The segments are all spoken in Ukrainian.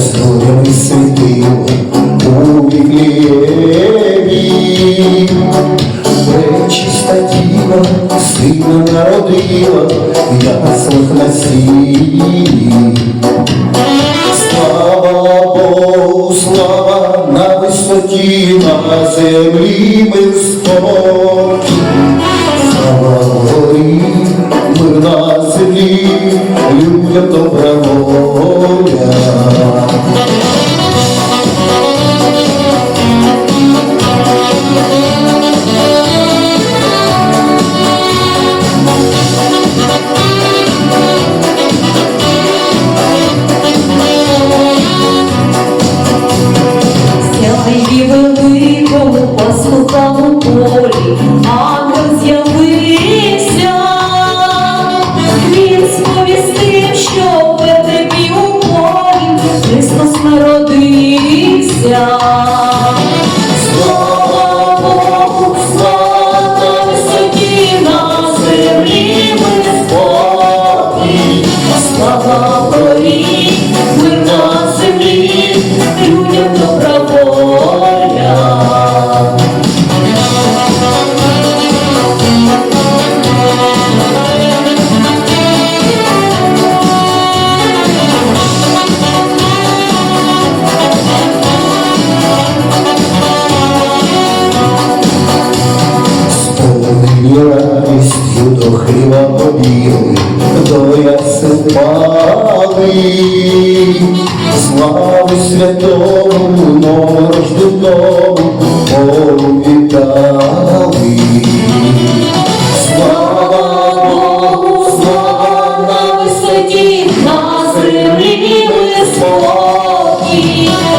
Струнями світив у віклієві, пречиста діва, сина народила, ясних насінь. Слава Богу, слава на висоті, на землі високі, слава горі, мирна. so holy. До ясен пали. Слави святому, новорожденому, Богу вітали. Слава Богу, слава на висоті, на землі ми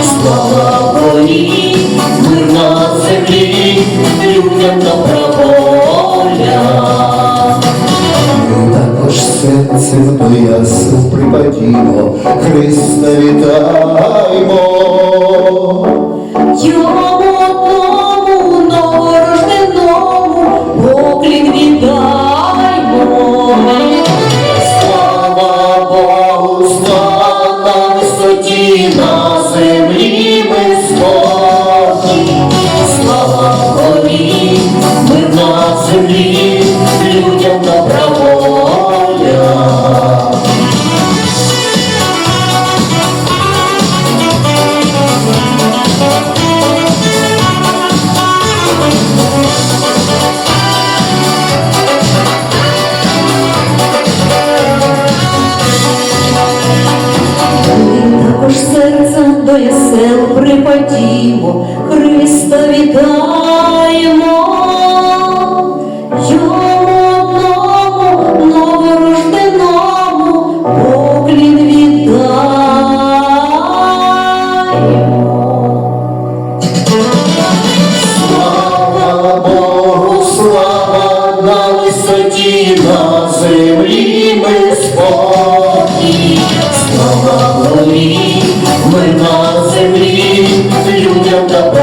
слава горі, мир на землі, людям добра серцем до ясел припадімо, Христа вітаймо. До ясел припадімо, Христа вітаємо, Йому одному новорожденому поклін віддаємо. Слава Богу, слава на висоті, на землі ми спокій. Слава горі, ми на kingdom